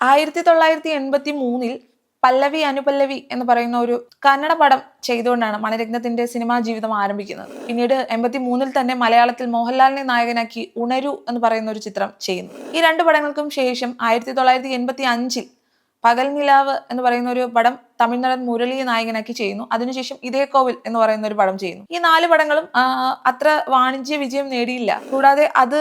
ആയിരത്തി തൊള്ളായിരത്തി എൺപത്തി മൂന്നിൽ പല്ലവി അനുപല്ലവി എന്ന് പറയുന്ന ഒരു കന്നഡ പടം ചെയ്തുകൊണ്ടാണ് മണിരത്നത്തിന്റെ സിനിമാ ജീവിതം ആരംഭിക്കുന്നത്. പിന്നീട് എൺപത്തി മൂന്നിൽ തന്നെ മലയാളത്തിൽ മോഹൻലാലിനെ നായകനാക്കി ഉണരു എന്ന് പറയുന്ന ഒരു ചിത്രം ചെയ്യുന്നു. ഈ രണ്ട് പടങ്ങൾക്കും ശേഷം ആയിരത്തി തൊള്ളായിരത്തി എൺപത്തി അഞ്ചിൽ പകൽ നിലാവ് എന്ന് പറയുന്ന ഒരു പടം തമിഴ്നാടൻ മുരളിയെ നായകനാക്കി ചെയ്യുന്നു. അതിനുശേഷം ഇതേ കോവിൽ എന്ന് പറയുന്ന ഒരു പടം ചെയ്യുന്നു. ഈ നാല് പടങ്ങളും അത്ര വാണിജ്യ വിജയം നേടിയില്ല. കൂടാതെ അത്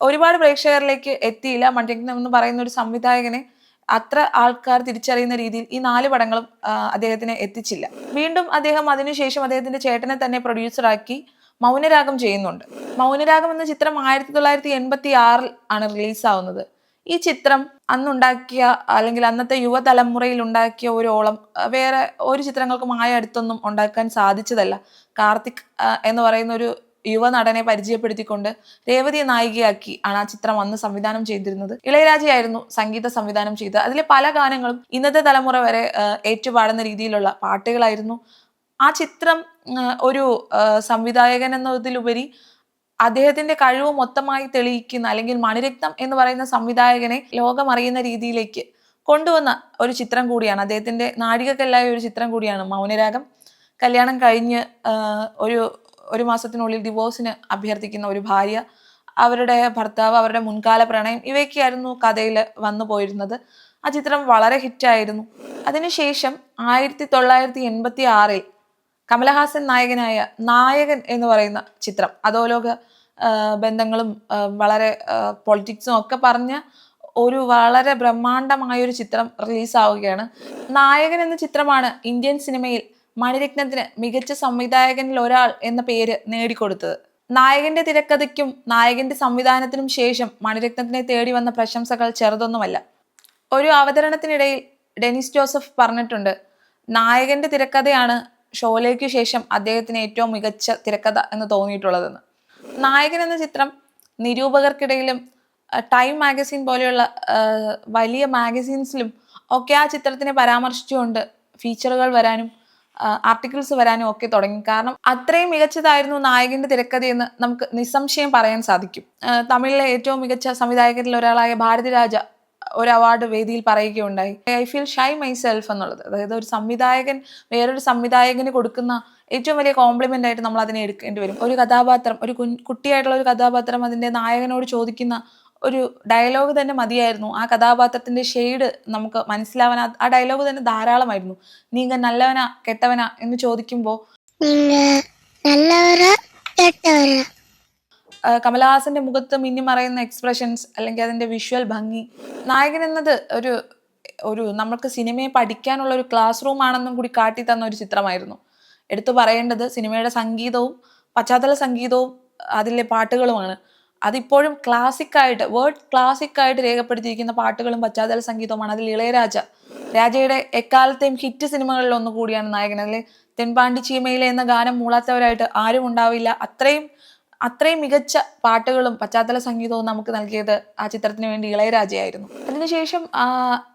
ഒരുപാട് പ്രേക്ഷകരിലേക്ക് എത്തിയില്ല. മണിരത്നം എന്ന് പറയുന്ന ഒരു സംവിധായകനെ അത്ര ആൾക്കാർ തിരിച്ചറിയുന്ന രീതിയിൽ ഈ നാല് പടങ്ങളും അദ്ദേഹത്തിന് എത്തിച്ചില്ല. വീണ്ടും അദ്ദേഹം അതിനുശേഷം അദ്ദേഹത്തിന്റെ ചേട്ടനെ തന്നെ പ്രൊഡ്യൂസറാക്കി മൗനരാഗം ചെയ്യുന്നുണ്ട്. മൗനരാഗം എന്ന ചിത്രം ആയിരത്തി തൊള്ളായിരത്തി എൺപത്തി ആറിൽ ആണ് റിലീസാവുന്നത്. ഈ ചിത്രം അന്നുണ്ടാക്കിയ അല്ലെങ്കിൽ അന്നത്തെ യുവതലമുറയിൽ ഉണ്ടാക്കിയ ഒരു ഓളം വേറെ ഒരു ചിത്രങ്ങൾക്കും ആയ അടുത്തൊന്നും ഉണ്ടാക്കാൻ സാധിച്ചതല്ല. കാർത്തിക് എന്ന് പറയുന്ന ഒരു യുവനടനെ പരിചയപ്പെടുത്തിക്കൊണ്ട് രേവതിയെ നായികയാക്കി ആണ് ആ ചിത്രം അന്ന് സംവിധാനം ചെയ്തിരുന്നത്. ഇളയരാജയായിരുന്നു സംഗീത സംവിധാനം ചെയ്തത്. അതിലെ പല ഗാനങ്ങളും ഇന്നത്തെ തലമുറ വരെ ഏറ്റുപാടുന്ന രീതിയിലുള്ള പാട്ടുകളായിരുന്നു. ആ ചിത്രം ഒരു സംവിധായകൻ എന്നതിലുപരി അദ്ദേഹത്തിന്റെ കഴിവ് മൊത്തമായി തെളിയിക്കുന്ന അല്ലെങ്കിൽ മണിരത്നം എന്ന് പറയുന്ന സംവിധായകനെ ലോകമറിയുന്ന രീതിയിലേക്ക് കൊണ്ടുവന്ന ഒരു ചിത്രം കൂടിയാണ്. അദ്ദേഹത്തിന്റെ നാഴികക്കല്ലായ ഒരു ചിത്രം കൂടിയാണ് മൗനരാഗം. കല്യാണം കഴിഞ്ഞ് ഒരു ഒരു മാസത്തിനുള്ളിൽ ഡിവോഴ്സിന് അഭ്യർത്ഥിക്കുന്ന ഒരു ഭാര്യ അവരുടെ ഭർത്താവ് അവരുടെ മുൻകാല പ്രണയം ഇവയൊക്കെയായിരുന്നു കഥയിൽ വന്നു പോയിരുന്നത്. ആ ചിത്രം വളരെ ഹിറ്റായിരുന്നു അതിനുശേഷം ആയിരത്തി തൊള്ളായിരത്തി എൺപത്തി ആറിൽ കമലഹാസൻ നായകനായ നായകൻ എന്ന് പറയുന്ന ചിത്രം അധോലോക ബന്ധങ്ങളും വളരെ പൊളിറ്റിക്സും ഒക്കെ പറഞ്ഞ ഒരു വളരെ ബ്രഹ്മാണ്ഡമായ ഒരു ചിത്രം റിലീസാവുകയാണ് നായകൻ എന്ന ചിത്രമാണ് ഇന്ത്യൻ സിനിമയിൽ മണിരത്നത്തിന് മികച്ച സംവിധായകനിൽ ഒരാൾ എന്ന പേര് നേടിക്കൊടുത്തത്. നായകന്റെ തിരക്കഥയ്ക്കും നായകന്റെ സംവിധാനത്തിനും ശേഷം മണിരത്നത്തിനെ തേടി വന്ന പ്രശംസകൾ ചെറുതൊന്നുമല്ല. ഒരു അവതരണത്തിനിടയിൽ ഡെനിസ് ജോസഫ് പറഞ്ഞിട്ടുണ്ട് നായകന്റെ തിരക്കഥയാണ് ഷോയിലേക്ക് ശേഷം അദ്ദേഹത്തിന് ഏറ്റവും മികച്ച തിരക്കഥ എന്ന് തോന്നിയിട്ടുള്ളതെന്ന്. നായകൻ എന്ന ചിത്രം നിരൂപകർക്കിടയിലും ടൈം മാഗസിൻ പോലെയുള്ള വലിയ മാഗസീൻസിലും ഒക്കെ ആ ചിത്രത്തിനെ പരാമർശിച്ചുകൊണ്ട് ഫീച്ചറുകൾ വരാനും ആർട്ടിക്കിൾസ് വരാനും ഒക്കെ തുടങ്ങി. കാരണം അത്രയും മികച്ചതായിരുന്നു നായകന്റെ തിരക്കഥയെന്ന് നമുക്ക് നിസ്സംശയം പറയാൻ സാധിക്കും. തമിഴിലെ ഏറ്റവും മികച്ച സംവിധായകരിൽ ഒരാളായ ഭാരതിരാജ ഒരു അവാർഡ് വേദിയിൽ പറയുകയുണ്ടായി. ഐ ഫീൽ ഷൈ മൈസെൽഫ് എന്നുള്ളത്. അതായത് ഒരു സംവിധായകൻ വേറൊരു സംവിധായകന് കൊടുക്കുന്ന ഏറ്റവും വലിയ കോംപ്ലിമെന്റ് ആയിട്ട് നമ്മൾ അതിനെ എടുക്കേണ്ടി വരും. ഒരു കഥാപാത്രം ഒരു കുട്ടിയായിട്ടുള്ള ഒരു കഥാപാത്രം അതിന്റെ നായകനോട് ചോദിക്കുന്ന ഒരു ഡയലോഗ് തന്നെ മതിയായിരുന്നു. ആ കഥാപാത്രത്തിന്റെ ഷെയ്ഡ് നമുക്ക് മനസ്സിലാവാൻ ആ ഡയലോഗ് തന്നെ ധാരാളമായിരുന്നു. നീങ്ക നല്ലവനാ കെട്ടവനാ എന്ന് ചോദിക്കുമ്പോൾ കമലഹാസന്റെ മുഖത്ത് മിന്നി മറയുന്ന എക്സ്പ്രഷൻസ് അല്ലെങ്കിൽ അതിന്റെ വിഷ്വൽ ഭംഗി. നായകൻ എന്നത് ഒരു ഒരു നമ്മൾക്ക് സിനിമയെ പഠിക്കാനുള്ള ഒരു ക്ലാസ് റൂം ആണെന്നും കൂടി കാട്ടി തന്ന ഒരു ചിത്രമായിരുന്നു. എടുത്തു പറയേണ്ടത് സിനിമയുടെ സംഗീതവും പശ്ചാത്തല സംഗീതവും അതിലെ പാട്ടുകളുമാണ്. അതിപ്പോഴും ക്ലാസിക്കായിട്ട് വേർഡ് ക്ലാസിക് ആയിട്ട് രേഖപ്പെടുത്തിയിരിക്കുന്ന പാട്ടുകളും പശ്ചാത്തല സംഗീതവുമാണ്. അതിൽ ഇളയരാജ രാജയുടെ എക്കാലത്തെയും ഹിറ്റ് സിനിമകളിൽ ഒന്ന് കൂടിയാണ് നായകൻ. അതിൽ തെൻപാണ്ടി ചീമയിലെ എന്ന ഗാനം മൂളാത്തവരായിട്ട് ആരും ഉണ്ടാവില്ല. അത്രയും അത്രയും മികച്ച പാട്ടുകളും പശ്ചാത്തല സംഗീതവും നമുക്ക് നൽകിയത് ആ ചിത്രത്തിന് വേണ്ടി ഇളയരാജയായിരുന്നു. അതിനുശേഷം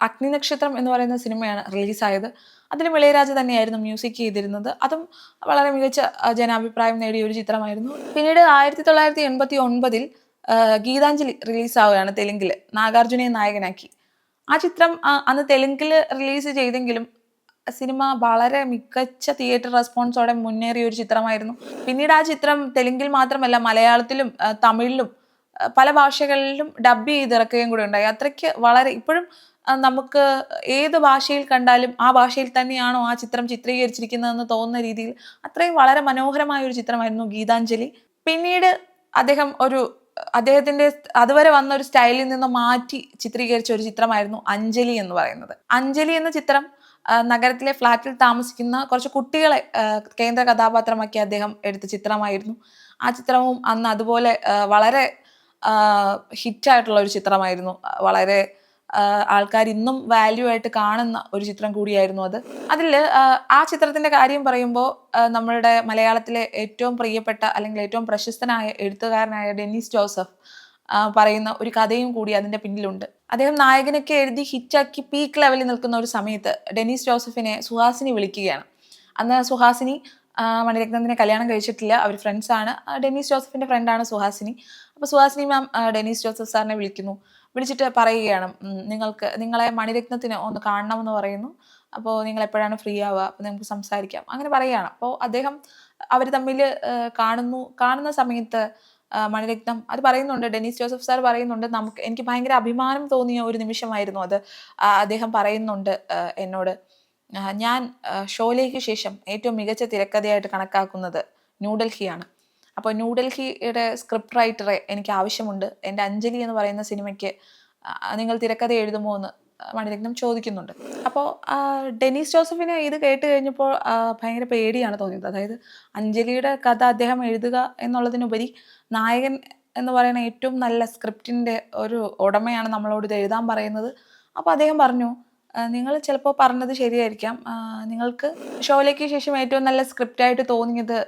അഗ്നി നക്ഷത്രം എന്ന് പറയുന്ന സിനിമയാണ് റിലീസായത്. അതിലും ഇളയരാജ തന്നെയായിരുന്നു മ്യൂസിക് ചെയ്തിരുന്നത്. അതും വളരെ മികച്ച ജനാഭിപ്രായം നേടിയ ഒരു ചിത്രമായിരുന്നു. പിന്നീട് ആയിരത്തി തൊള്ളായിരത്തി എൺപത്തി ഒൻപതിൽ ഗീതാഞ്ജലി റിലീസാവുകയാണ് തെലുങ്കിൽ നാഗാർജുനെ നായകനാക്കി. ആ ചിത്രം അന്ന് തെലുങ്കിൽ റിലീസ് ചെയ്തെങ്കിലും സിനിമ വളരെ മികച്ച തിയേറ്റർ റെസ്പോൺസോടെ മുന്നേറിയ ഒരു ചിത്രമായിരുന്നു. പിന്നീട് ആ ചിത്രം തെലുങ്കിൽ മാത്രമല്ല മലയാളത്തിലും തമിഴിലും പല ഭാഷകളിലും ഡബ് ചെയ്തിറക്കുകയും കൂടി ഉണ്ടായി. അത്രയ്ക്ക് വളരെ ഇപ്പോഴും നമുക്ക് ഏത് ഭാഷയിൽ കണ്ടാലും ആ ഭാഷയിൽ തന്നെയാണോ ആ ചിത്രം ചിത്രീകരിച്ചിരിക്കുന്നതെന്ന് തോന്നുന്ന രീതിയിൽ അത്രയും വളരെ മനോഹരമായ ഒരു ചിത്രമായിരുന്നു ഗീതാഞ്ജലി. പിന്നീട് അദ്ദേഹം ഒരു അദ്ദേഹത്തിന്റെ അതുവരെ വന്ന ഒരു സ്റ്റൈലിൽ നിന്ന് മാറ്റി ചിത്രീകരിച്ച ഒരു ചിത്രമായിരുന്നു അഞ്ജലി എന്ന് പറയുന്നത്. അഞ്ജലി എന്ന ചിത്രം നഗരത്തിലെ ഫ്ലാറ്റിൽ താമസിക്കുന്ന കുറച്ച് കുട്ടികളെ കേന്ദ്ര കഥാപാത്രമാക്കി അദ്ദേഹം എടുത്ത ചിത്രമായിരുന്നു. ആ ചിത്രവും അന്ന് അതുപോലെ വളരെ ഹിറ്റായിട്ടുള്ള ഒരു ചിത്രമായിരുന്നു. വളരെ ആൾക്കാർ ഇന്നും വാല്യൂ ആയിട്ട് കാണുന്ന ഒരു ചിത്രം കൂടിയായിരുന്നു അത്. അതിൽ ആ ചിത്രത്തിന്റെ കാര്യം പറയുമ്പോൾ നമ്മളുടെ മലയാളത്തിലെ ഏറ്റവും പ്രിയപ്പെട്ട അല്ലെങ്കിൽ ഏറ്റവും പ്രശസ്തനായ എഴുത്തുകാരനായ ഡെന്നിസ് ജോസഫ് പറയുന്ന ഒരു കഥയും കൂടി അതിന്റെ പിന്നിലുണ്ട്. അദ്ദേഹം നായകനൊക്കെ എഴുതി ഹിറ്റാക്കി പീക്ക് ലെവലിൽ നിൽക്കുന്ന ഒരു സമയത്ത് ഡെന്നിസ് ജോസഫിനെ സുഹാസിനി വിളിക്കുകയാണ്. അന്ന് സുഹാസിനി മണിരത്നത്തിനെ കല്യാണം കഴിച്ചിട്ടില്ല അവർ ഫ്രണ്ട്സ് ആണ്. ആ, ഡെന്നിസ് ജോസഫിന്റെ ഫ്രണ്ടാണ് സുഹാസിനി. അപ്പോൾ സുഹാസിനി മാം ഡെന്നിസ് ജോസഫ് സാറിനെ വിളിക്കുന്നു. വിളിച്ചിട്ട് പറയുകയാണ്. നിങ്ങൾക്ക് നിങ്ങളെ മണിരത്നത്തിന് ഒന്ന് കാണണമെന്ന് പറയുന്നു. അപ്പോൾ നിങ്ങൾ എപ്പോഴാണ് ഫ്രീ ആവുക? അപ്പോൾ നമുക്ക് സംസാരിക്കാം. അങ്ങനെ പറയുകയാണ്. അപ്പോൾ അദ്ദേഹം അവർ തമ്മിൽ കാണുന്നു കാണുന്ന സമയത്ത് മണിരത്നം അത് പറയുന്നുണ്ട്. ഡെനീസ് ജോസഫ് സാർ പറയുന്നുണ്ട് നമുക്ക് എനിക്ക് ഭയങ്കര അഭിമാനം തോന്നിയ ഒരു നിമിഷമായിരുന്നു അത്. അദ്ദേഹം പറയുന്നുണ്ട് എന്നോട് ഞാൻ ഷോയിലേക്ക് ശേഷം ഏറ്റവും മികച്ച തിരക്കഥയായിട്ട് കണക്കാക്കുന്നത് ന്യൂഡൽഹിയാണ് അപ്പോൾ ന്യൂഡൽഹിയുടെ സ്ക്രിപ്റ്റ് റൈറ്ററെ എനിക്ക് ആവശ്യമുണ്ട്. എന്റെ അഞ്ജലി എന്ന് പറയുന്ന സിനിമയ്ക്ക് നിങ്ങൾ തിരക്കഥ എഴുതുമോ എന്ന് മണിരത്നം ചോദിക്കുന്നുണ്ട്. അപ്പോൾ ഡെനീസ് ജോസഫിന് ഇത് കേട്ട് കഴിഞ്ഞപ്പോൾ ഭയങ്കര പേടിയാണ് തോന്നിയത്. അതായത് അഞ്ജലിയുടെ കഥ അദ്ദേഹം എഴുതുക എന്നുള്ളതിനുപരി നായകൻ എന്ന് പറയുന്ന ഏറ്റവും നല്ല സ്ക്രിപ്റ്റിന്റെ ഒരു ഉടമയാണ് നമ്മളോട് ഇത് എഴുതാൻ പറയുന്നത്. അപ്പോൾ അദ്ദേഹം പറഞ്ഞു നിങ്ങൾ ചിലപ്പോൾ പറഞ്ഞത് ശരിയായിരിക്കാം. നിങ്ങൾക്ക് ഷോയിലേക്ക് ശേഷം ഏറ്റവും നല്ല സ്ക്രിപ്റ്റായിട്ട് തോന്നിയത്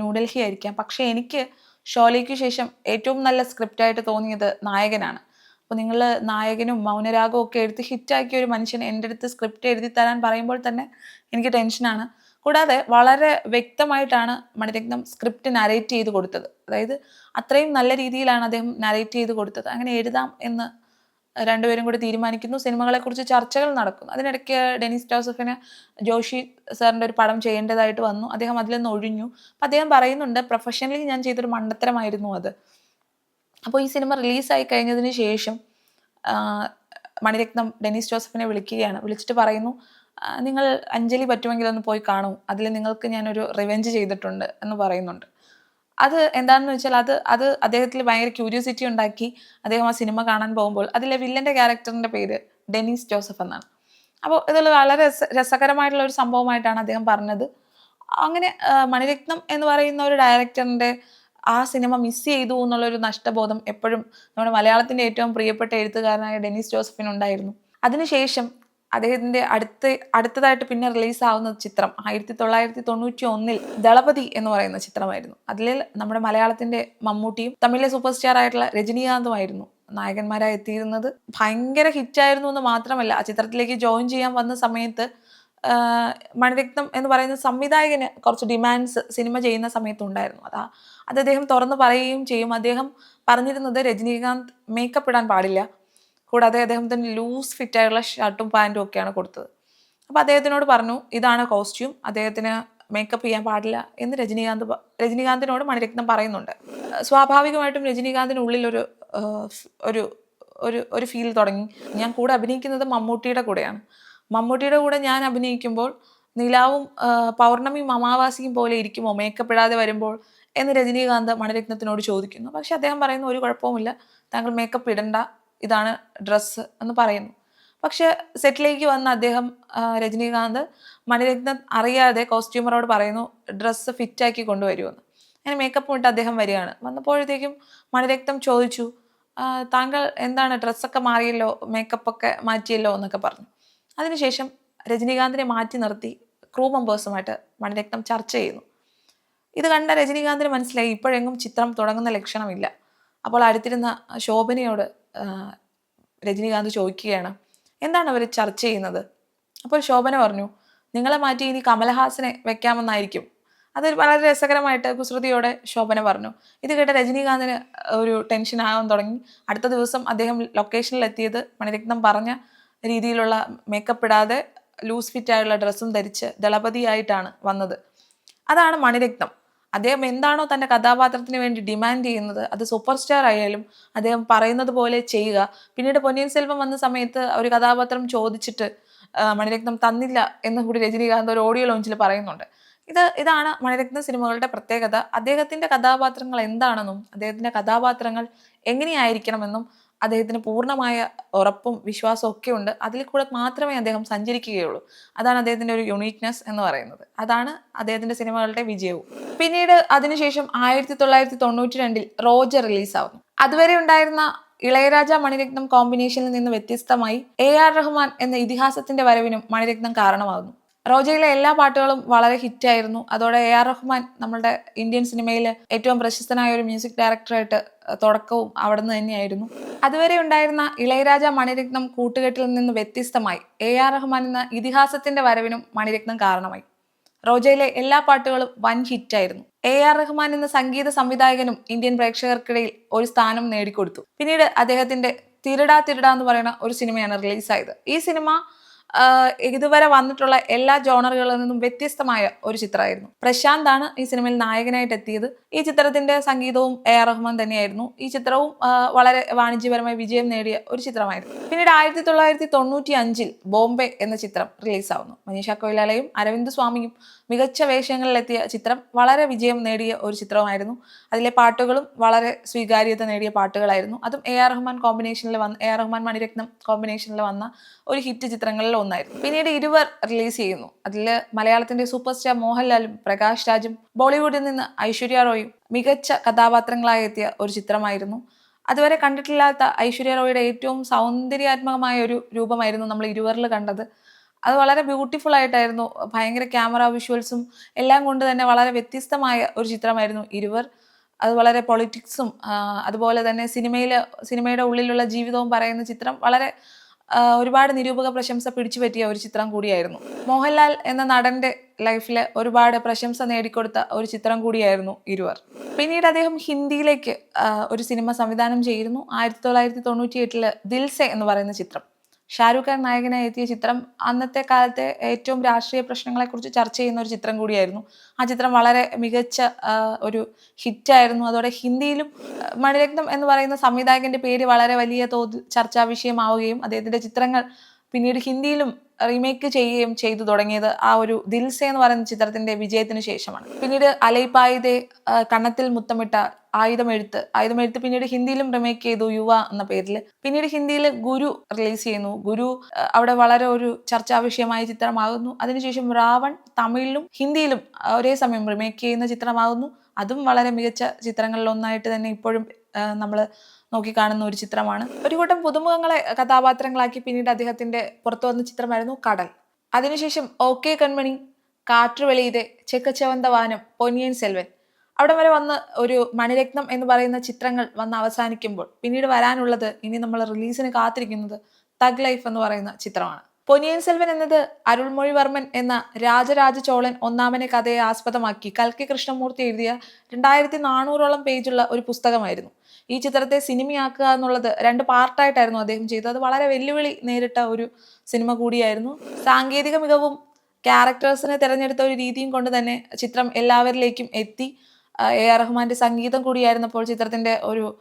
ന്യൂഡൽഹി ആയിരിക്കാം പക്ഷേ എനിക്ക് ഷോലയ്ക്ക് ശേഷം ഏറ്റവും നല്ല സ്ക്രിപ്റ്റായിട്ട് തോന്നിയത് നായകനാണ്. അപ്പോൾ നിങ്ങൾ നായകനും മൗനരാഗവും ഒക്കെ എടുത്ത് ഹിറ്റാക്കിയ ഒരു മനുഷ്യൻ എന്റെ അടുത്ത് സ്ക്രിപ്റ്റ് എഴുതി തരാൻ പറയുമ്പോൾ തന്നെ എനിക്ക് ടെൻഷനാണ് കൂടാതെ വളരെ വ്യക്തമായിട്ടാണ് മണിരത്നം സ്ക്രിപ്റ്റ് നരേറ്റ് ചെയ്ത് കൊടുത്തത്. അതായത് അത്രയും നല്ല രീതിയിലാണ് അദ്ദേഹം നരേറ്റ് ചെയ്ത് കൊടുത്തത്. അങ്ങനെ എഴുതാം എന്ന് രണ്ടുപേരും കൂടി തീരുമാനിക്കുന്നു. സിനിമകളെക്കുറിച്ച് ചർച്ചകൾ നടക്കുന്നു അതിനിടയ്ക്ക് ഡെനിസ് ജോസഫിന് ജോഷി സാറിന്റെ ഒരു പടം ചെയ്യേണ്ടതായിട്ട് വന്നു. അദ്ദേഹം അതിൽ നിന്ന് ഒഴിഞ്ഞു. അപ്പം അദ്ദേഹം പറയുന്നുണ്ട് പ്രൊഫഷണലി ഞാൻ ചെയ്തൊരു മണ്ടത്തരമായിരുന്നു അത്. അപ്പോൾ ഈ സിനിമ റിലീസായി കഴിഞ്ഞതിന് ശേഷം മണിരത്നം ഡെനിസ് ജോസഫിനെ വിളിക്കുകയാണ്. വിളിച്ചിട്ട് പറയുന്നു നിങ്ങൾ അഞ്ജലി പറ്റുമെങ്കിൽ ഒന്ന് പോയി കാണൂ. അതിൽ നിങ്ങൾക്ക് ഞാനൊരു റിവെഞ്ച് ചെയ്തിട്ടുണ്ട് എന്ന് പറയുന്നുണ്ട്. അത് എന്താണെന്ന് വെച്ചാൽ അത് അത് അദ്ദേഹത്തിൽ ഭയങ്കര ക്യൂരിയോസിറ്റി ഉണ്ടാക്കി അദ്ദേഹം ആ സിനിമ കാണാൻ പോകുമ്പോൾ അതിലെ വില്ലന്റെ ക്യാരക്ടറിന്റെ പേര് ഡെനീസ് ജോസഫ് എന്നാണ്. അപ്പോൾ ഇതിൽ വളരെ രസ രസകരമായിട്ടുള്ള ഒരു സംഭവമായിട്ടാണ് അദ്ദേഹം പറഞ്ഞത്. അങ്ങനെ മണിരത്നം എന്ന് പറയുന്ന ഒരു ഡയറക്ടറിന്റെ ആ സിനിമ മിസ് ചെയ്തു എന്നുള്ളൊരു നഷ്ടബോധം എപ്പോഴും നമ്മുടെ മലയാളത്തിന്റെ ഏറ്റവും പ്രിയപ്പെട്ട എഴുത്തുകാരനായ ഡെനീസ് ജോസഫിനുണ്ടായിരുന്നു. അതിനുശേഷം അദ്ദേഹത്തിന്റെ അടുത്ത അടുത്തതായിട്ട് പിന്നെ റിലീസാവുന്ന ചിത്രം ആയിരത്തി തൊള്ളായിരത്തി തൊണ്ണൂറ്റി ഒന്നിൽ ദളപതി എന്ന് പറയുന്ന ചിത്രമായിരുന്നു. അതിൽ നമ്മുടെ മലയാളത്തിന്റെ മമ്മൂട്ടിയും തമിഴിലെ സൂപ്പർ സ്റ്റാർ ആയിട്ടുള്ള രജനീകാന്തുമായിരുന്നു നായകന്മാരായി എത്തിയിരുന്നത്. ഭയങ്കര ഹിറ്റായിരുന്നു എന്ന് മാത്രമല്ല ആ ചിത്രത്തിലേക്ക് ജോയിൻ ചെയ്യാൻ വന്ന സമയത്ത് മണിരക്തം എന്ന് പറയുന്ന സംവിധായകന് കുറച്ച് ഡിമാൻഡ്സ് സിനിമ ചെയ്യുന്ന സമയത്തുണ്ടായിരുന്നു. അതാ അത് അദ്ദേഹം തുറന്നു പറയുകയും ചെയ്യും. അദ്ദേഹം പറഞ്ഞിരുന്നത് രജനീകാന്ത് മേക്കപ്പ് ഇടാൻ പാടില്ല കൂടാതെ അദ്ദേഹത്തിന് ലൂസ് ഫിറ്റ് ഷർട്ടും പാന്റും ഒക്കെയാണ് കൊടുത്തത്. അപ്പോൾ അദ്ദേഹത്തിനോട് പറഞ്ഞു ഇതാണ് കോസ്റ്റ്യൂം. അദ്ദേഹത്തിന് മേക്കപ്പ് ചെയ്യാൻ പാടില്ല എന്ന് രജനീകാന്ത് രജനീകാന്തിനോട് മണിരത്നം പറയുന്നുണ്ട്. സ്വാഭാവികമായിട്ടും രജനീകാന്തിനുള്ളിൽ ഒരു ഒരു ഒരു ഒരു ഫീൽ തുടങ്ങി. ഞാൻ കൂടെ അഭിനയിക്കുന്നത് മമ്മൂട്ടിയുടെ കൂടെയാണ്. മമ്മൂട്ടിയുടെ കൂടെ ഞാൻ അഭിനയിക്കുമ്പോൾ നിലാവും പൗർണമി പൗർണമിയും അമാവാസിയും പോലെ ഇരിക്കുമോ? മേക്കപ്പ് ഇടാതെ വരുമ്പോൾ? എന്ന് രജനീകാന്ത് മണിരത്നത്തിനോട് ചോദിക്കുന്നു. പക്ഷെ അദ്ദേഹം പറയുന്നു ഒരു കുഴപ്പവുമില്ല. താങ്കൾ മേക്കപ്പ് ഇടണ്ട. ഇതാണ് ഡ്രസ്സ് എന്ന് പറയുന്നു പക്ഷെ സെറ്റിലേക്ക് വന്ന അദ്ദേഹം രജനീകാന്ത് മണിരത്നം അറിയാതെ കോസ്റ്റ്യൂമറോട് പറയുന്നു ഡ്രസ്സ് ഫിറ്റാക്കി കൊണ്ടുവരുമെന്ന്. അങ്ങനെ മേക്കപ്പ് ഇട്ട് അദ്ദേഹം വരികയാണ്. വന്നപ്പോഴത്തേക്കും മണിരത്നം ചോദിച്ചു താങ്കൾ എന്താണ് ഡ്രസ്സൊക്കെ മാറിയല്ലോ മേക്കപ്പൊക്കെ മാറ്റിയല്ലോ എന്നൊക്കെ പറഞ്ഞു. അതിനുശേഷം രജനീകാന്തിനെ മാറ്റി നിർത്തി ക്രൂ മെമ്പേഴ്സുമായിട്ട് മണിരത്നം ചർച്ച ചെയ്യുന്നു. ഇത് കണ്ട രജനീകാന്തിന് മനസ്സിലായി ഇപ്പോഴെങ്ങും ചിത്രം തുടങ്ങുന്ന ലക്ഷണമില്ല. അപ്പോൾ അടുത്തിരുന്ന ശോഭനയോട് രജനീകാന്ത് ചോദിക്കുകയാണ് എന്താണ് അവർ ചർച്ച ചെയ്യുന്നത്? അപ്പോൾ ശോഭന പറഞ്ഞു നിങ്ങളെ മാറ്റി ഇനി കമലഹാസനെ വെക്കാമെന്നായിരിക്കും. അത് വളരെ രസകരമായിട്ട് കുസൃതിയോടെ ശോഭന പറഞ്ഞു. ഇത് കേട്ട രജനീകാന്തിന് ഒരു ടെൻഷൻ ആകാൻ തുടങ്ങി. അടുത്ത ദിവസം അദ്ദേഹം ലൊക്കേഷനിൽ എത്തിയത് മണിരത്നം പറഞ്ഞ രീതിയിലുള്ള മേക്കപ്പ് ഇടാതെ ലൂസ് ഫിറ്റായുള്ള ഡ്രസ്സും ധരിച്ച് ദളപതിയായിട്ടാണ് വന്നത്. അതാണ് മണിരത്നം. അദ്ദേഹം എന്താണോ തന്റെ കഥാപാത്രത്തിന് വേണ്ടി ഡിമാൻഡ് ചെയ്യുന്നത് അത് സൂപ്പർ സ്റ്റാർ ആയാലും അദ്ദേഹം പറയുന്നത് പോലെ ചെയ്യുക. പിന്നീട് പൊന്നിയിൻ സെൽവം വന്ന സമയത്ത് ഒരു കഥാപാത്രം ചോദിച്ചിട്ട് മണിരത്നം തന്നില്ല എന്ന് കൂടി രജനീകാന്ത് ഒരു ഓഡിയോ ലോഞ്ചിൽ പറയുന്നുണ്ട്. ഇത് ഇതാണ് മണിരത്ന സിനിമകളുടെ പ്രത്യേകത. അദ്ദേഹത്തിന്റെ കഥാപാത്രങ്ങൾ എന്താണെന്നും അദ്ദേഹത്തിന്റെ കഥാപാത്രങ്ങൾ എങ്ങനെയായിരിക്കണമെന്നും അദ്ദേഹത്തിന് പൂർണമായ ഉറപ്പും വിശ്വാസവും ഒക്കെ ഉണ്ട്. അതിൽ കൂടെ മാത്രമേ അദ്ദേഹം സഞ്ചരിക്കുകയുള്ളൂ. അതാണ് അദ്ദേഹത്തിന്റെ ഒരു യുണീക്നെസ് എന്ന് പറയുന്നത്. അതാണ് അദ്ദേഹത്തിന്റെ സിനിമകളുടെ വിജയവും. പിന്നീട് അതിനുശേഷം ആയിരത്തി തൊള്ളായിരത്തി തൊണ്ണൂറ്റി രണ്ടിൽ റോജർ റിലീസാവുന്നു. അതുവരെ ഉണ്ടായിരുന്ന ഇളയരാജ മണിരത്നം കോമ്പിനേഷനിൽ നിന്ന് വ്യത്യസ്തമായി എ ആർ റഹ്മാൻ എന്ന ഇതിഹാസത്തിന്റെ വരവിനും മണിരത്നം കാരണമാകുന്നു റോജയിലെ എല്ലാ പാട്ടുകളും വളരെ ഹിറ്റായിരുന്നു അതോടെ എ ആർ റഹ്മാൻ നമ്മുടെ ഇന്ത്യൻ സിനിമയിൽ ഏറ്റവും പ്രശസ്തനായ ഒരു മ്യൂസിക് ഡയറക്ടറായിട്ട് തുടക്കവും അവിടെ നിന്ന് തന്നെയായിരുന്നു. അതുവരെ ഉണ്ടായിരുന്ന ഇളയരാജ മണിരത്നം കൂട്ടുകെട്ടിൽ നിന്ന് വ്യത്യസ്തമായി എ ആർ റഹ്മാൻ എന്ന ഇതിഹാസത്തിന്റെ വരവിനും മണിരത്നം കാരണമായി. റോജയിലെ എല്ലാ പാട്ടുകളും വൻ ഹിറ്റായിരുന്നു എ ആർ റഹ്മാൻ എന്ന സംഗീത സംവിധായകനും ഇന്ത്യൻ പ്രേക്ഷകർക്കിടയിൽ ഒരു സ്ഥാനം നേടിക്കൊടുത്തു. പിന്നീട് അദ്ദേഹത്തിന്റെ തിരുടാ തിരുടാ എന്ന് പറയുന്ന ഒരു സിനിമയാണ് റിലീസായത്. ഈ സിനിമ ഇതുവരെ വന്നിട്ടുള്ള എല്ലാ ജോണറുകളിൽ നിന്നും വ്യത്യസ്തമായ ഒരു ചിത്രമായിരുന്നു. പ്രശാന്താണ് ഈ സിനിമയിൽ നായകനായിട്ട് എത്തിയത്. ഈ ചിത്രത്തിന്റെ സംഗീതവും എ ആർ റഹ്മാൻ തന്നെയായിരുന്നു. ഈ ചിത്രവും വളരെ വാണിജ്യപരമായി വിജയം നേടിയ ഒരു ചിത്രമായിരുന്നു. പിന്നീട് ആയിരത്തി തൊള്ളായിരത്തി തൊണ്ണൂറ്റി അഞ്ചിൽ ബോംബെ എന്ന ചിത്രം റിലീസാവുന്നു. മനീഷ കൊയിലാലയും അരവിന്ദ് സ്വാമിയും മികച്ച വേഷങ്ങളിലെത്തിയ ചിത്രം വളരെ വിജയം നേടിയ ഒരു ചിത്രമായിരുന്നു. അതിലെ പാട്ടുകളും വളരെ സ്വീകാര്യത നേടിയ പാട്ടുകളായിരുന്നു. അതും എ ആർ റഹ്മാൻ കോമ്പിനേഷനിൽ വന്ന എ ആർ റഹ്മാൻ മണിരത്നം കോമ്പിനേഷനിൽ വന്ന ഒരു ഹിറ്റ് ചിത്രങ്ങളിൽ ഒന്നായിരുന്നു. പിന്നീട് ഇരുവർ റിലീസ് ചെയ്യുന്നു. അതിൽ മലയാളത്തിന്റെ സൂപ്പർ സ്റ്റാർ മോഹൻലാലും പ്രകാശ് രാജും ബോളിവുഡിൽ നിന്ന് ഐശ്വര്യ റോയും മികച്ച കഥാപാത്രങ്ങളായി എത്തിയ ഒരു ചിത്രമായിരുന്നു. അതുവരെ കണ്ടിട്ടില്ലാത്ത ഐശ്വര്യ റോയുടെ ഏറ്റവും സൗന്ദര്യാത്മകമായ ഒരു രൂപമായിരുന്നു നമ്മൾ ഇരുവരിൽ കണ്ടത്. അത് വളരെ ബ്യൂട്ടിഫുൾ ആയിട്ടായിരുന്നു. ഭയങ്കര ക്യാമറ വിഷ്വൽസും എല്ലാം കൊണ്ട് തന്നെ വളരെ വ്യത്യസ്തമായ ഒരു ചിത്രമായിരുന്നു ഇരുവർ. അത് വളരെ പൊളിറ്റിക്സും അതുപോലെ തന്നെ സിനിമയിൽ സിനിമയുടെ ഉള്ളിലുള്ള ജീവിതവും പറയുന്ന ചിത്രം വളരെ ഒരുപാട് നിരൂപക പ്രശംസ പിടിച്ചു പറ്റിയ ഒരു ചിത്രം കൂടിയായിരുന്നു. മോഹൻലാൽ എന്ന നടന്റെ ലൈഫിൽ ഒരുപാട് പ്രശംസ നേടിക്കൊടുത്ത ഒരു ചിത്രം കൂടിയായിരുന്നു ഇരുവർ. പിന്നീട് അദ്ദേഹം ഹിന്ദിയിലേക്ക് ഒരു സിനിമ സംവിധാനം ചെയ്യുന്നു ആയിരത്തി തൊള്ളായിരത്തി തൊണ്ണൂറ്റി ദിൽസെ എന്ന് പറയുന്ന ചിത്രം. ഷാരൂഖ് ഖാൻ നായകനായി എത്തിയ ചിത്രം അന്നത്തെ കാലത്തെ ഏറ്റവും രാഷ്ട്രീയ പ്രശ്നങ്ങളെക്കുറിച്ച് ചർച്ച ചെയ്യുന്ന ഒരു ചിത്രം കൂടിയായിരുന്നു. ആ ചിത്രം വളരെ മികച്ച ഒരു ഹിറ്റായിരുന്നു. അതോടെ ഹിന്ദിയിലും മണിരത്നം എന്ന് പറയുന്ന സംവിധായകന്റെ പേര് വളരെ വലിയ തോതിൽ ചർച്ചാ വിഷയമാവുകയും അദ്ദേഹത്തിന്റെ ചിത്രങ്ങൾ പിന്നീട് ഹിന്ദിയിലും റീമേക്ക് ചെയ്യുകയും ചെയ്തു തുടങ്ങിയത് ആ ഒരു ദിൽസെ എന്ന് പറയുന്ന ചിത്രത്തിന്റെ വിജയത്തിന് ശേഷമാണ്. പിന്നീട് അലൈപായുധെ ആ, കണ്ണത്തിൽ മുത്തമിട്ട ആയുധമെഴുത്ത്. ആയുധമെഴുത്ത് പിന്നീട് ഹിന്ദിയിലും റിമേക്ക് ചെയ്തു യുവ എന്ന പേരിൽ പിന്നീട് ഹിന്ദിയിൽ ഗുരു റിലീസ് ചെയ്യുന്നു. ഗുരു അവിടെ വളരെ ഒരു ചർച്ചാ വിഷയമായ ചിത്രമാകുന്നു. അതിനുശേഷം രാവൺ തമിഴിലും ഹിന്ദിയിലും ഒരേ സമയം റിമേക്ക് ചെയ്യുന്ന ചിത്രമാകുന്നു. അതും വളരെ മികച്ച ചിത്രങ്ങളിൽ ഒന്നായിട്ട് തന്നെ ഇപ്പോഴും നമ്മൾ നോക്കിക്കാണുന്ന ഒരു ചിത്രമാണ്. ഒരു കൂട്ടം പുതുമുഖങ്ങളെ കഥാപാത്രങ്ങളാക്കി പിന്നീട് അദ്ദേഹത്തിന്റെ പുറത്തു വന്ന ചിത്രമായിരുന്നു കടൽ. അതിനുശേഷം ഓക്കെ കൺമണി കാറ്റുവെളിയിതെ ചെക്കച്ചവന്ത വാനം പൊന്നിയൻ സെൽവൻ. അവിടെ വരെ വന്ന് ഒരു മണിരത്നം എന്ന് പറയുന്ന ചിത്രങ്ങൾ വന്ന് അവസാനിക്കുമ്പോൾ പിന്നീട് വരാനുള്ളത് ഇനി നമ്മൾ റിലീസിന് കാത്തിരിക്കുന്നത് തഗ് ലൈഫ് എന്ന് പറയുന്ന ചിത്രമാണ്. പൊനിയൻ സെൽവൻ എന്നത് അരുൾമൊഴിവർമ്മൻ എന്ന രാജരാജ ചോളൻ ഒന്നാമനെ കഥയെ ആസ്പദമാക്കി കൽക്കി കൃഷ്ണമൂർത്തി എഴുതിയ രണ്ടായിരത്തി നാനൂറോളം പേജുള്ള ഒരു പുസ്തകമായിരുന്നു. ഈ ചിത്രത്തെ സിനിമയാക്കുക എന്നുള്ളത് രണ്ട് പാർട്ടായിട്ടായിരുന്നു അദ്ദേഹം ചെയ്തത്. അത് വളരെ വെല്ലുവിളി നേരിട്ട ഒരു സിനിമ കൂടിയായിരുന്നു. സാങ്കേതിക മികവും ക്യാരക്ടേഴ്സിനെ തിരഞ്ഞെടുത്ത ഒരു രീതിയും കൊണ്ട് തന്നെ ചിത്രം എല്ലാവരിലേക്കും എത്തി. എ ആർ റഹ്മാന്റെ സംഗീതം കൂടിയായിരുന്നപ്പോൾ ചിത്രത്തിന്റെ ഒരു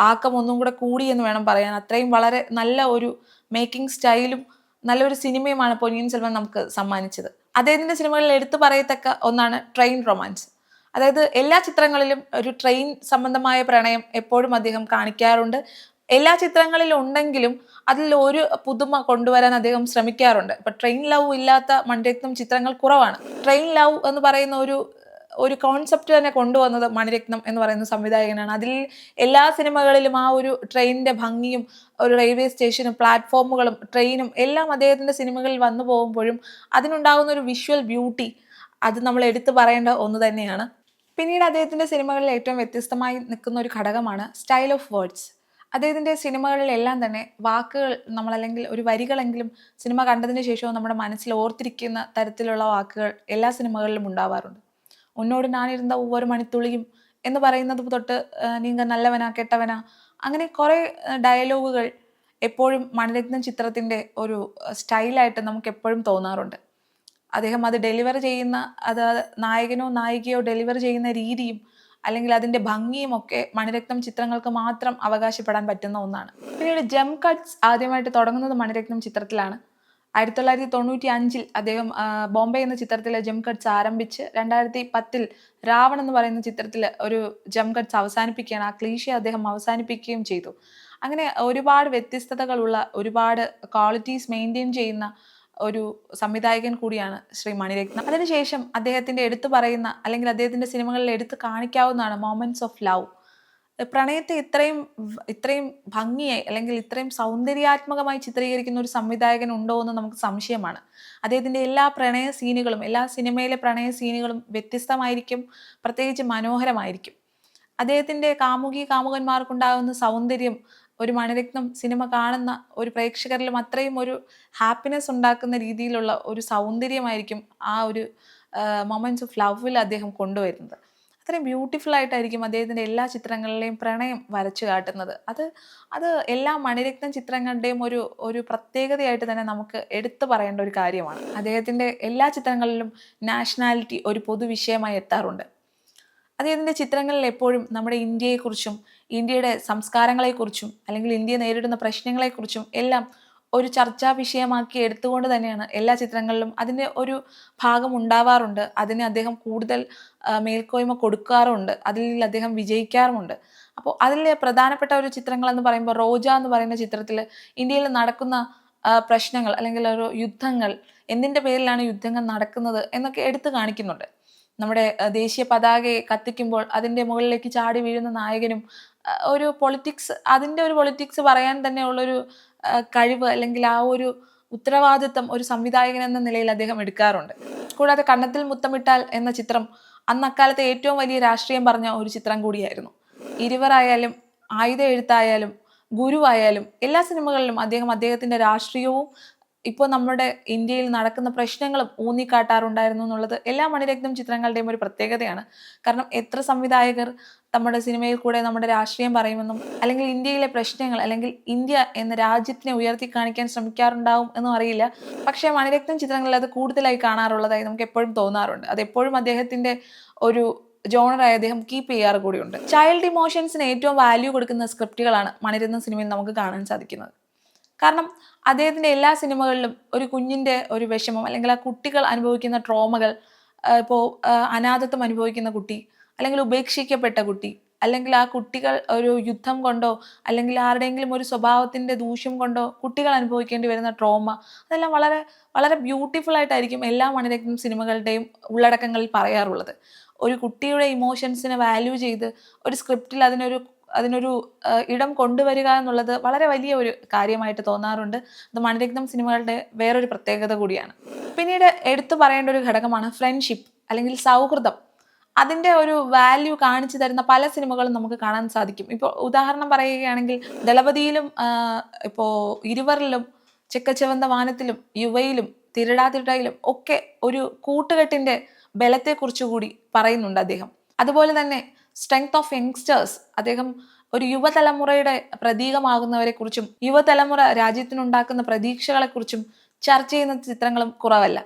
ആക്കം ഒന്നും കൂടെ കൂടി എന്ന് വേണം പറയാൻ. അത്രയും വളരെ നല്ല ഒരു മേക്കിംഗ് സ്റ്റൈലും നല്ലൊരു സിനിമയുമാണ് പൊന്നിയൻ സെൽവൻ നമുക്ക് സമ്മാനിച്ചത്. അദ്ദേഹത്തിന്റെ സിനിമകളിൽ എടുത്തു പറയത്തക്ക ഒന്നാണ് ട്രെയിൻ റൊമാൻസ് അതായത് എല്ലാ ചിത്രങ്ങളിലും ഒരു ട്രെയിൻ സംബന്ധമായ പ്രണയം എപ്പോഴും അദ്ദേഹം കാണിക്കാറുണ്ട്. എല്ലാ ചിത്രങ്ങളിലും ഉണ്ടെങ്കിലും അതിൽ ഒരു പുതുമ കൊണ്ടുവരാൻ അദ്ദേഹം ശ്രമിക്കാറുണ്ട്. ഇപ്പൊ ട്രെയിൻ ലവ് ഇല്ലാത്ത മണിരത്നം ചിത്രങ്ങൾ കുറവാണ്. ട്രെയിൻ ലവ് എന്ന് പറയുന്ന ഒരു ഒരു കോൺസെപ്റ്റ് തന്നെ കൊണ്ടുവന്നത് മണിരത്നം എന്ന് പറയുന്ന സംവിധായകനാണ്. അതിൽ എല്ലാ സിനിമകളിലും ആ ഒരു ട്രെയിനിന്റെ ഭംഗിയും ഒരു റെയിൽവേ സ്റ്റേഷനും പ്ലാറ്റ്ഫോമുകളും ട്രെയിനും എല്ലാം അദ്ദേഹത്തിന്റെ സിനിമകളിൽ വന്നു പോകുമ്പോഴും അതിനുണ്ടാകുന്ന ഒരു വിഷ്വൽ ബ്യൂട്ടി അത് നമ്മൾ എടുത്തു പറയേണ്ട ഒന്ന് തന്നെയാണ്. പിന്നീട് അദ്ദേഹത്തിന്റെ സിനിമകളിൽ ഏറ്റവും വ്യത്യസ്തമായി നിൽക്കുന്ന ഒരു ഘടകമാണ് സ്റ്റൈൽ ഓഫ് വേർഡ്സ് അദ്ദേഹത്തിന്റെ സിനിമകളിലെല്ലാം തന്നെ വാക്കുകൾ നമ്മളല്ലെങ്കിൽ ഒരു വരികളെങ്കിലും സിനിമ കണ്ടതിന് ശേഷവും നമ്മുടെ മനസ്സിൽ ഓർത്തിരിക്കുന്ന തരത്തിലുള്ള വാക്കുകൾ എല്ലാ സിനിമകളിലും ഉണ്ടാവാറുണ്ട്. ഉന്നോട് நான் இருந்த മണിത്തുള്ളിയും എന്ന് പറയുന്നത് തൊട്ട് നീങ്ക നല്ലവനാ കെട്ടവനാ. അങ്ങനെ കുറേ ഡയലോഗുകൾ എപ്പോഴും മണിരത്നം ചിത്രത്തിന്റെ ഒരു സ്റ്റൈലായിട്ട് നമുക്ക് എപ്പോഴും തോന്നാറുണ്ട്. അദ്ദേഹം അത് ഡെലിവർ ചെയ്യുന്ന അത് നായകനോ നായികയോ ഡെലിവർ ചെയ്യുന്ന രീതിയും അല്ലെങ്കിൽ അതിന്റെ ഭംഗിയും ഒക്കെ മണിരത്നം ചിത്രങ്ങൾക്ക് മാത്രം അവകാശപ്പെടാൻ പറ്റുന്ന ഒന്നാണ്. പിന്നീട് ജം കട്ട്സ് ആദ്യമായിട്ട് തുടങ്ങുന്നത് മണിരത്നം ചിത്രത്തിലാണ്. ആയിരത്തി തൊള്ളായിരത്തി തൊണ്ണൂറ്റി അഞ്ചിൽ അദ്ദേഹം ബോംബെ എന്ന ചിത്രത്തിലെ ജം കട്ട്സ് ആരംഭിച്ച് രണ്ടായിരത്തി പത്തിൽ രാവൺ എന്ന് പറയുന്ന ചിത്രത്തിൽ ഒരു ജം കട്ട്സ് അവസാനിപ്പിക്കുകയാണ്. ആ ക്ലീഷെ അദ്ദേഹം അവസാനിപ്പിക്കുകയും ചെയ്തു. അങ്ങനെ ഒരുപാട് വ്യത്യസ്തതകളുള്ള ഒരുപാട് ക്വാളിറ്റീസ് മെയിന്റെയിൻ ചെയ്യുന്ന ഒരു സംവിധായകൻ കൂടിയാണ് ശ്രീ മണിരത്നം. അതിനുശേഷം അദ്ദേഹത്തിന്റെ എടുത്തു പറയുന്ന അല്ലെങ്കിൽ അദ്ദേഹത്തിന്റെ സിനിമകളിൽ എടുത്തു കാണിക്കാവുന്നതാണ് മൊമെന്റ്സ് ഓഫ് ലവ്. പ്രണയത്തെ ഇത്രയും ഇത്രയും ഭംഗിയായി അല്ലെങ്കിൽ ഇത്രയും സൗന്ദര്യാത്മകമായി ചിത്രീകരിക്കുന്ന ഒരു സംവിധായകൻ ഉണ്ടോ എന്ന് നമുക്ക് സംശയമാണ്. അദ്ദേഹത്തിന്റെ എല്ലാ പ്രണയ സീനുകളും എല്ലാ സിനിമയിലെ പ്രണയ സീനുകളും വ്യത്യസ്തമായിരിക്കും പ്രത്യേകിച്ച് മനോഹരമായിരിക്കും. അദ്ദേഹത്തിന്റെ കാമുകി കാമുകന്മാർക്കുണ്ടാകുന്ന സൗന്ദര്യം ഒരു മണിരത്നം സിനിമ കാണുന്ന ഒരു പ്രേക്ഷകരിലും അത്രയും ഒരു ഹാപ്പിനെസ് ഉണ്ടാക്കുന്ന രീതിയിലുള്ള ഒരു സൗന്ദര്യമായിരിക്കും ആ ഒരു മൊമെന്റ്സ് ഓഫ് ലവിൽ അദ്ദേഹം കൊണ്ടുവരുന്നത്. അത്രയും ബ്യൂട്ടിഫുൾ ആയിട്ടായിരിക്കും അദ്ദേഹത്തിന്റെ എല്ലാ ചിത്രങ്ങളിലെയും പ്രണയം വരച്ചു കാട്ടുന്നത്. അത് അത് എല്ലാ മണിരത്നം ചിത്രങ്ങളുടെയും ഒരു ഒരു പ്രത്യേകതയായിട്ട് തന്നെ നമുക്ക് എടുത്തു പറയേണ്ട ഒരു കാര്യമാണ്. അദ്ദേഹത്തിന്റെ എല്ലാ ചിത്രങ്ങളിലും നാഷണാലിറ്റി ഒരു പൊതുവിഷയമായി എത്താറുണ്ട്. അദ്ദേഹത്തിന്റെ ചിത്രങ്ങളിൽ എപ്പോഴും നമ്മുടെ ഇന്ത്യയെക്കുറിച്ചും ഇന്ത്യയുടെ സംസ്കാരങ്ങളെക്കുറിച്ചും അല്ലെങ്കിൽ ഇന്ത്യ നേരിടുന്ന പ്രശ്നങ്ങളെക്കുറിച്ചും എല്ലാം ഒരു ചർച്ചാ വിഷയമാക്കി എടുത്തുകൊണ്ട് തന്നെയാണ് എല്ലാ ചിത്രങ്ങളിലും അതിന്റെ ഒരു ഭാഗം ഉണ്ടാവാറുണ്ട്. അതിന് അദ്ദേഹം കൂടുതൽ മേൽക്കോയ്മ കൊടുക്കാറുമുണ്ട് അതിൽ അദ്ദേഹം വിജയിക്കാറുമുണ്ട്. അപ്പോൾ അതിലെ പ്രധാനപ്പെട്ട ഒരു ചിത്രങ്ങൾ എന്ന് പറയുമ്പോൾ റോജ എന്ന് പറയുന്ന ചിത്രത്തിൽ ഇന്ത്യയിൽ നടക്കുന്ന പ്രശ്നങ്ങൾ അല്ലെങ്കിൽ ഒരു യുദ്ധങ്ങൾ എന്തിന്റെ പേരിലാണ് യുദ്ധങ്ങൾ നടക്കുന്നത് എന്നൊക്കെ എടുത്തു കാണിക്കുന്നുണ്ട്. നമ്മുടെ ദേശീയ പതാകയെ കത്തിക്കുമ്പോൾ അതിന്റെ മുകളിലേക്ക് ചാടി വീഴുന്ന നായകനും ഒരു പൊളിറ്റിക്സ് അതിന്റെ ഒരു പൊളിറ്റിക്സ് പറയാൻ തന്നെ ഉള്ളൊരു കഴിവ് അല്ലെങ്കിൽ ആ ഒരു ഉത്തരവാദിത്തം ഒരു സംവിധായകൻ എന്ന നിലയിൽ അദ്ദേഹം എടുക്കാറുണ്ട്. കൂടാതെ കണ്ണത്തിൽ മുത്തമിട്ടാൽ എന്ന ചിത്രം അന്ന് അക്കാലത്തെ ഏറ്റവും വലിയ രാഷ്ട്രീയം പറഞ്ഞ ഒരു ചിത്രം കൂടിയായിരുന്നു. ഇരുവരായാലും ആയുധ എഴുത്തായാലും ഗുരുവായാലും എല്ലാ സിനിമകളിലും അദ്ദേഹം അദ്ദേഹത്തിന്റെ രാഷ്ട്രീയവും ഇപ്പോൾ നമ്മുടെ ഇന്ത്യയിൽ നടക്കുന്ന പ്രശ്നങ്ങളും ഊന്നിക്കാട്ടാറുണ്ടായിരുന്നു എന്നുള്ളത് എല്ലാ മണിരത്നം ചിത്രങ്ങളുടെയും ഒരു പ്രത്യേകതയാണ്. കാരണം എത്ര സംവിധായകർ നമ്മുടെ സിനിമയിൽ കൂടെ നമ്മുടെ രാഷ്ട്രീയം പറയുമെന്നും അല്ലെങ്കിൽ ഇന്ത്യയിലെ പ്രശ്നങ്ങൾ അല്ലെങ്കിൽ ഇന്ത്യ എന്ന രാജ്യത്തിനെ ഉയർത്തി കാണിക്കാൻ ശ്രമിക്കാറുണ്ടാവും എന്നും അറിയില്ല. പക്ഷേ മണിരത്നം ചിത്രങ്ങളിൽ അത് കൂടുതലായി കാണാറുള്ളതായി നമുക്ക് എപ്പോഴും തോന്നാറുണ്ട്. അത് എപ്പോഴും അദ്ദേഹത്തിന്റെ ഒരു ജോണറായി അദ്ദേഹം കീപ്പ് ചെയ്യാറ് കൂടിയുണ്ട്. ചൈൽഡ് ഇമോഷൻസിന് ഏറ്റവും വാല്യൂ കൊടുക്കുന്ന സ്ക്രിപ്റ്റുകളാണ് മണിരത്നം സിനിമയിൽ നമുക്ക് കാണാൻ സാധിക്കുന്നത്. കാരണം അദ്ദേഹത്തിന്റെ എല്ലാ സിനിമകളിലും ഒരു കുഞ്ഞിന്റെ ഒരു വിഷമം അല്ലെങ്കിൽ ആ കുട്ടികൾ അനുഭവിക്കുന്ന ട്രോമകൾ ഇപ്പോൾ അനാഥത്വം അനുഭവിക്കുന്ന കുട്ടി അല്ലെങ്കിൽ ഉപേക്ഷിക്കപ്പെട്ട കുട്ടി അല്ലെങ്കിൽ ആ കുട്ടികൾ ഒരു യുദ്ധം കൊണ്ടോ അല്ലെങ്കിൽ ആരുടെയെങ്കിലും ഒരു സ്വഭാവത്തിന്റെ ദൂഷ്യം കൊണ്ടോ കുട്ടികൾ അനുഭവിക്കേണ്ടി വരുന്ന ട്രോമ അതെല്ലാം വളരെ വളരെ ബ്യൂട്ടിഫുൾ ആയിട്ടായിരിക്കും എല്ലാ മണിരത്നം സിനിമകളുടെയും ഉള്ളടക്കങ്ങളിൽ പറയാറുള്ളത്. ഒരു കുട്ടിയുടെ ഇമോഷൻസിനെ വാല്യൂ ചെയ്ത് ഒരു സ്ക്രിപ്റ്റിൽ അതിനൊരു അതിനൊരു ഇടം കൊണ്ടുവരിക എന്നുള്ളത് വളരെ വലിയ ഒരു കാര്യമായിട്ട് തോന്നാറുണ്ട്. അത് മണിരത്നം സിനിമകളുടെ വേറൊരു പ്രത്യേകത കൂടിയാണ്. പിന്നീട് എടുത്തു പറയേണ്ട ഒരു ഘടകമാണ് ഫ്രണ്ട്ഷിപ്പ് അല്ലെങ്കിൽ സൗഹൃദം. അതിന്റെ ഒരു വാല്യൂ കാണിച്ചു തരുന്ന പല സിനിമകളും നമുക്ക് കാണാൻ സാധിക്കും. ഇപ്പോൾ ഉദാഹരണം പറയുകയാണെങ്കിൽ ദളപതിയിലും ഇപ്പോൾ ഇരുവറിലും ചെക്കച്ചവന്ത വാനത്തിലും യുവയിലും തിരടാതിരടയിലും ഒക്കെ ഒരു കൂട്ടുകെട്ടിന്റെ ബലത്തെക്കുറിച്ച് കൂടി പറയുന്നുണ്ട് അദ്ദേഹം. അതുപോലെ തന്നെ സ്ട്രെങ്ത് ഓഫ് യങ്സ്റ്റേഴ്സ് അദ്ദേഹം ഒരു യുവതലമുറയുടെ പ്രതീകമാകുന്നവരെ കുറിച്ചും യുവതലമുറ രാജ്യത്തിനുണ്ടാക്കുന്ന പ്രതീക്ഷകളെക്കുറിച്ചും ചർച്ച ചെയ്യുന്ന ചിത്രങ്ങളും കുറവല്ല.